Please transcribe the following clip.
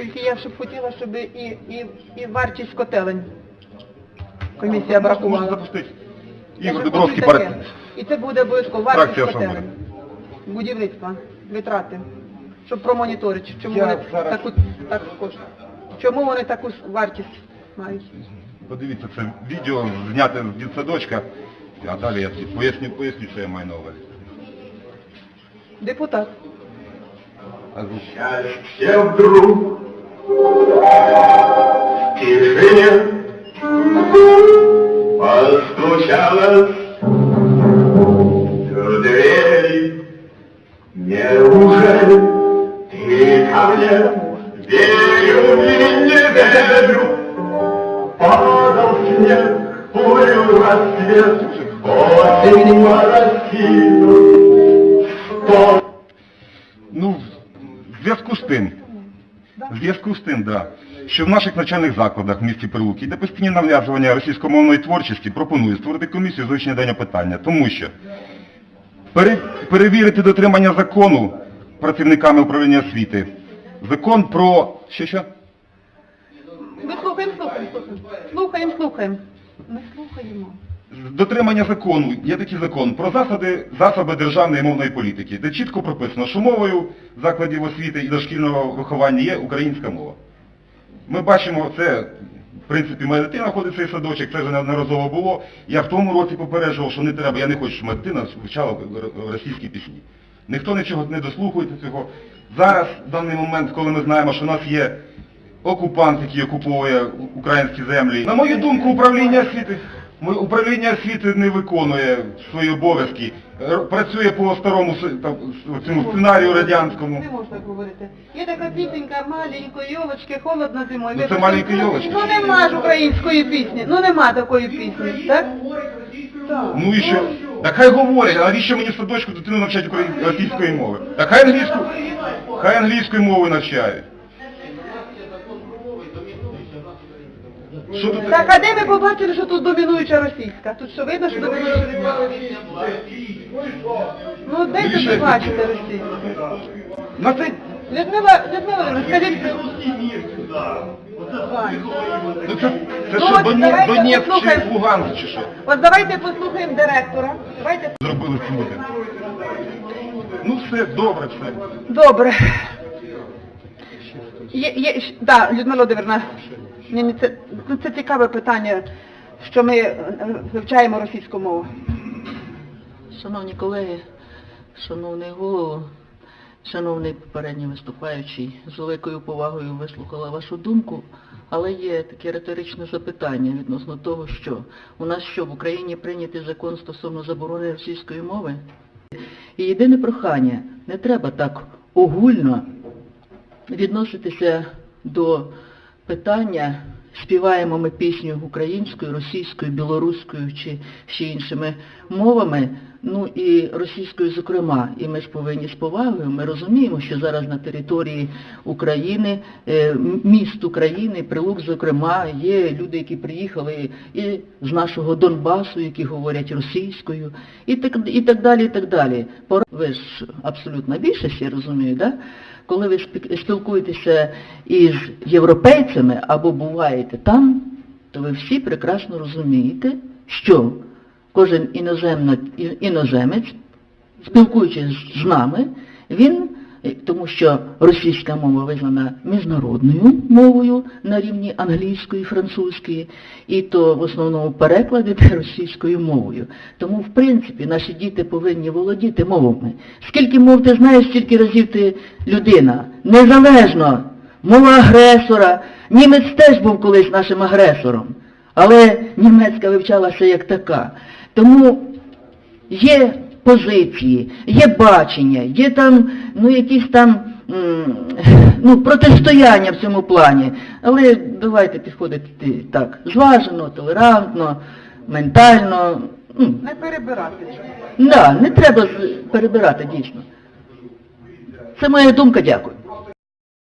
Тільки я щоб хотіла, щоб і, і, і вартість котелень комісія Можна бракувала. запустити. Я Ігор ж Дубровський, хочу таке. пар- І це буде обов'язково вартість Фракція котелень. «Свобода». Будівництва, витрати. Щоб промоніторити, чому Я вони зараз- таку так коштують. Чому вони таку вартість мають? Подивіться, це відео зняте з дитсадочка, а далі я поясню, поясню, що я маю на увазі. Депутат. А звук? Счастье вдруг тишине постучалось в двери. Неужели ты ко мне верю или не верю? Падал снег, плыл рассвет, осень моросит. Что Ну, в зв'язку в зв'язку з тим, да, що в наших навчальних закладах в місті Прилуки йде постійне нав'язування російськомовної творчості, пропоную створити комісію з дання питання, тому що пере- перевірити дотримання закону працівниками управління освіти, закон про... Що, що? Ми слухаємо, слухаємо, слухаємо. Слухаємо, слухаємо. Дотримання закону, є такий закон про засади, засоби державної мовної політики, де чітко прописано, що мовою закладів освіти і дошкільного виховання є українська мова. Ми бачимо, це, в принципі, моя дитина ходить в цей садочок, це вже неодноразово було. Я в тому році попереджував, що не треба, я не хочу, щоб моя дитина вивчала російські пісні. Ніхто нічого не дослухається цього. Зараз, в даний момент, коли ми знаємо, що в нас є окупант, який окуповує українські землі. На мою думку, управління освіти, управління освіти не виконує свої обов'язки, працює по старому там, цьому сценарію радянському. Не можна говорити. Є така пісенька маленької йолочки, холодно зимою. Ну, це Ви «Маленької почули? Ну нема ж української пісні. Ну нема такої пісні, так? Так. Ну і що? Так хай говорять, а навіщо мені в садочку дитину навчати україн- російської мови? Так хай англійську, хай англійської мови навчають. Що тут? Так, а де ви побачили, що тут домінуюча російська? Тут що видно, що домінуюча російська? Ну де Більше- ви бачите російську? На Людмила, Людмила Володимирівна, скажіть, Ну це, це Ну, що, от давайте Донецьк чи послухаємо. Луганськ чи що? от давайте послухаємо директора. Давайте. Зробили ці люди. Ну все, добре все. Добре. Є, є, щ- да, Людмила Володимирівна, ні, це, ну, це цікаве питання, що ми е, вивчаємо російську мову. Шановні колеги, шановний голово, шановний попередній виступаючий, з великою повагою вислухала вашу думку, але є таке риторичне запитання відносно того, що у нас що в Україні прийнятий закон стосовно заборони російської мови? І єдине прохання, не треба так огульно відноситися до питання, співаємо ми пісню українською, російською, білоруською чи ще іншими мовами, ну і російською зокрема. І ми ж повинні з повагою, ми розуміємо, що зараз на території України, е, міст України, Прилук, зокрема, є люди, які приїхали і з нашого Донбасу, які говорять російською, і так, і так далі, і так далі. Ви ж абсолютно більшість, я розумію, да? коли ви спілкуєтеся із європейцями або буваєте там, то ви всі прекрасно розумієте, що кожен іноземець, спілкуючись з нами, він, тому що російська мова визнана міжнародною мовою на рівні англійської, французької, і то в основному переклади російською мовою. Тому, в принципі, наші діти повинні володіти мовами. Скільки мов ти знаєш, стільки разів ти людина. Незалежно. Мова агресора. Німець теж був колись нашим агресором. Але німецька вивчалася як така. Тому є позиції, є бачення, є там ну, якісь там ну, протистояння в цьому плані. Але давайте підходити так зважено, толерантно, ментально. Ну, Не перебирати. да, не треба перебирати дійсно. Це моя думка, дякую.